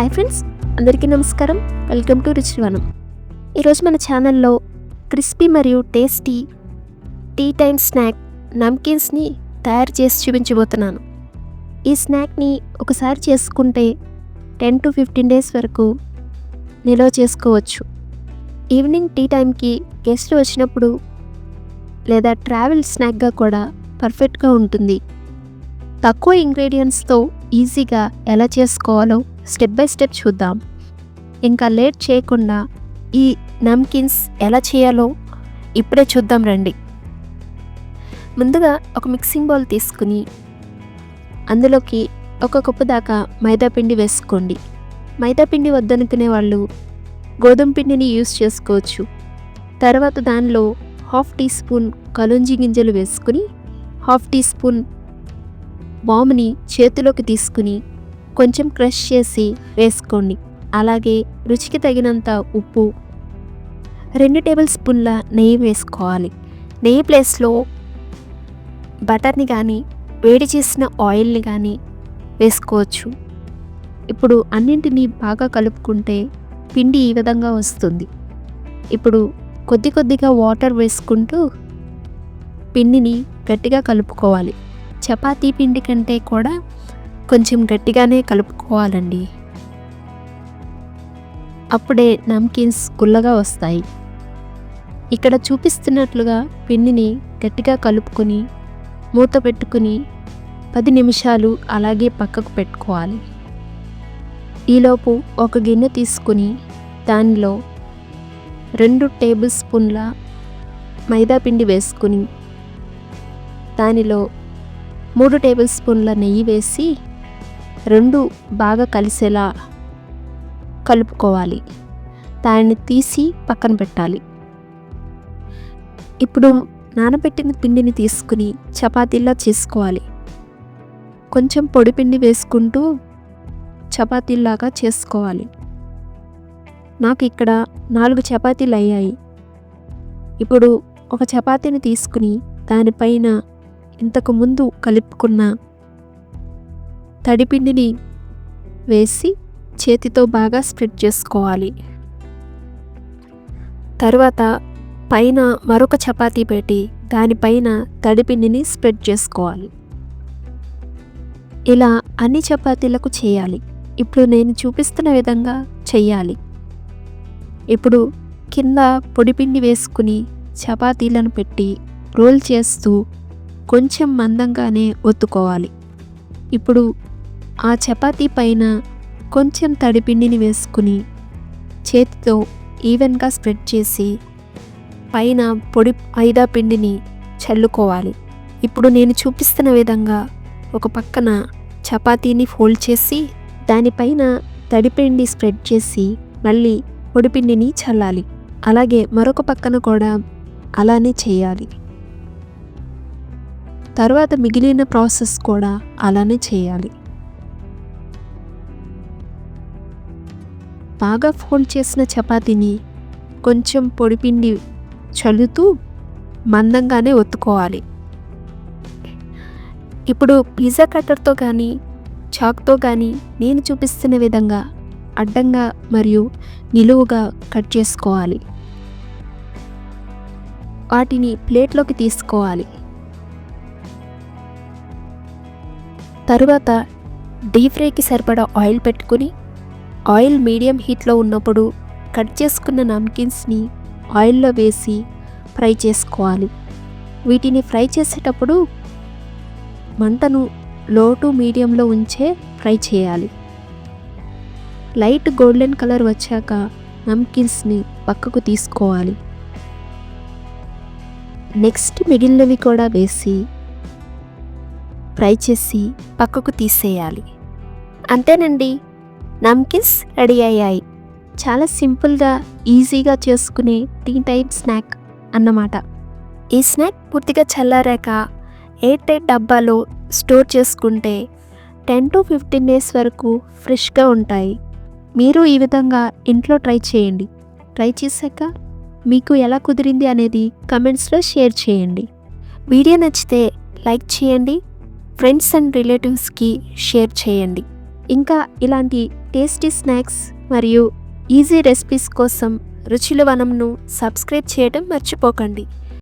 Hi friends అందరికీ నమస్కారం. Welcome to రుచివనం ఈరోజు మన ఛానల్లో క్రిస్పీ మరియు టేస్టీ టీ టైమ్ స్నాక్ నమ్కిన్స్ని తయారు చేసి చూపించబోతున్నాను. ఈ స్నాక్ని ఒకసారి చేసుకుంటే టెన్ టు ఫిఫ్టీన్ డేస్ వరకు నిల్వ చేసుకోవచ్చు. ఈవినింగ్ టీ టైంకి గెస్ట్లు వచ్చినప్పుడు లేదా ట్రావెల్ స్నాక్గా కూడా పర్ఫెక్ట్గా ఉంటుంది. తక్కువ ఇంగ్రీడియంట్స్తో ఈజీగా ఎలా చేసుకోవాలో స్టెప్ బై స్టెప్ చూద్దాం. ఇంకా లేట్ చేయకుండా ఈ నమ్కిన్స్ ఎలా చేయాలో ఇప్పుడే చూద్దాం రండి. ముందుగా ఒక మిక్సింగ్ బౌల్ తీసుకుని అందులోకి ఒక కప్పు దాకా మైదాపిండి వేసుకోండి. మైదాపిండి వద్దనుకునే వాళ్ళు గోధుమ పిండిని యూస్ చేసుకోవచ్చు. తర్వాత దానిలో హాఫ్ టీ స్పూన్ కలుంజి గింజలు వేసుకుని హాఫ్ టీ స్పూన్ బాముని చేతిలోకి తీసుకుని కొంచెం క్రష్ చేసి వేసుకోండి. అలాగే రుచికి తగినంత ఉప్పు రెండు టేబుల్ స్పూన్ల నెయ్యి వేసుకోవాలి. నెయ్యి ప్లేస్లో బటర్ని కానీ వేడి చేసిన ఆయిల్ని కానీ వేసుకోవచ్చు. ఇప్పుడు అన్నింటినీ బాగా కలుపుకుంటే పిండి ఈ విధంగా వస్తుంది. ఇప్పుడు కొద్ది కొద్దిగా వాటర్ వేసుకుంటూ పిండిని గట్టిగా కలుపుకోవాలి. చపాతీ పిండి కంటే కూడా కొంచెం గట్టిగానే కలుపుకోవాలండి. అప్పుడే నమ్కిన్స్ గుల్లగా వస్తాయి. ఇక్కడ చూపిస్తున్నట్లుగా పిండిని గట్టిగా కలుపుకొని మూత పెట్టుకుని పది నిమిషాలు అలాగే పక్కకు పెట్టుకోవాలి. ఈలోపు ఒక గిన్నె తీసుకుని దానిలో రెండు టేబుల్ స్పూన్ల మైదా పిండి వేసుకుని దానిలో మూడు టేబుల్ స్పూన్ల నెయ్యి వేసి రెండు బాగా కలిసేలా కలుపుకోవాలి. దాన్ని తీసి పక్కన పెట్టాలి. ఇప్పుడు నానబెట్టిన పిండిని తీసుకుని చపాతీలా చేసుకోవాలి. కొంచెం పొడి పిండి వేసుకుంటూ చపాతీలాగా చేసుకోవాలి. నాకు ఇక్కడ నాలుగు చపాతీలు అయ్యాయి. ఇప్పుడు ఒక చపాతీని తీసుకుని దానిపైన ఇంతకు ముందు కలుపుకున్న తడిపిండిని వేసి చేతితో బాగా స్ప్రెడ్ చేసుకోవాలి. తర్వాత పైన మరొక చపాతీ పెట్టి దానిపైన తడిపిండిని స్ప్రెడ్ చేసుకోవాలి. ఇలా అన్ని చపాతీలకు చేయాలి. ఇప్పుడు నేను చూపిస్తున్న విధంగా చెయ్యాలి. ఇప్పుడు కింద పొడిపిండి వేసుకుని చపాతీలను పెట్టి రోల్ చేస్తూ కొంచెం మందంగానే ఒత్తుకోవాలి. ఇప్పుడు ఆ చపాతీ పైన కొంచెం తడిపిండిని వేసుకుని చేతితో ఈవెన్గా స్ప్రెడ్ చేసి పైన పొడి మైదా పిండిని చల్లుకోవాలి. ఇప్పుడు నేను చూపిస్తున్న విధంగా ఒక పక్కన చపాతీని ఫోల్డ్ చేసి దానిపైన తడిపిండి స్ప్రెడ్ చేసి మళ్ళీ పొడిపిండిని చల్లాలి. అలాగే మరొక పక్కన కూడా అలానే చేయాలి. తర్వాత మిగిలిన ప్రాసెస్ కూడా అలానే చేయాలి. బాగా ఫోల్డ్ చేసిన చపాతీని కొంచెం పొడిపిండి చల్లుతూ మందంగానే ఒత్తుకోవాలి. ఇప్పుడు పిజ్జా కట్టర్తో కానీ చాక్తో కానీ నేను చూపిస్తున్న విధంగా అడ్డంగా మరియు నిలువుగా కట్ చేసుకోవాలి. వాటిని ప్లేట్లోకి తీసుకోవాలి. తరువాత డీప్ ఫ్రైకి సరిపడా ఆయిల్ పెట్టుకుని ఆయిల్ మీడియం హీట్లో ఉన్నప్పుడు కట్ చేసుకున్న నమ్కిన్స్ని ఆయిల్లో వేసి ఫ్రై చేసుకోవాలి. వీటిని ఫ్రై చేసేటప్పుడు మంటను లో టు మీడియంలో ఉంచే ఫ్రై చేయాలి. లైట్ గోల్డెన్ కలర్ వచ్చాక నమ్కిన్స్ని పక్కకు తీసుకోవాలి. నెక్స్ట్ మిగిలినవి కూడా వేసి ఫ్రై చేసి పక్కకు తీసేయాలి. అంతేనండి. నమ్కిన్స్ రెడీ అయ్యాయి. చాలా సింపుల్గా ఈజీగా చేసుకునే టీ టైప్ స్నాక్ అన్నమాట. ఈ స్నాక్ పూర్తిగా చల్లారాక ఎయిర్ టైట్ డబ్బాలో స్టోర్ చేసుకుంటే టెన్ టు ఫిఫ్టీన్ డేస్ వరకు ఫ్రెష్గా ఉంటాయి. మీరు ఈ విధంగా ఇంట్లో ట్రై చేయండి. ట్రై చేశాక మీకు ఎలా కుదిరింది అనేది కమెంట్స్లో షేర్ చేయండి. వీడియో నచ్చితే లైక్ చేయండి. ఫ్రెండ్స్ అండ్ రిలేటివ్స్కి షేర్ చేయండి. ఇంకా ఇలాంటి టేస్టీ స్నాక్స్ మరియు ఈజీ రెసిపీస్ కోసం రుచుల వనంను సబ్స్క్రైబ్ చేయడం మర్చిపోకండి.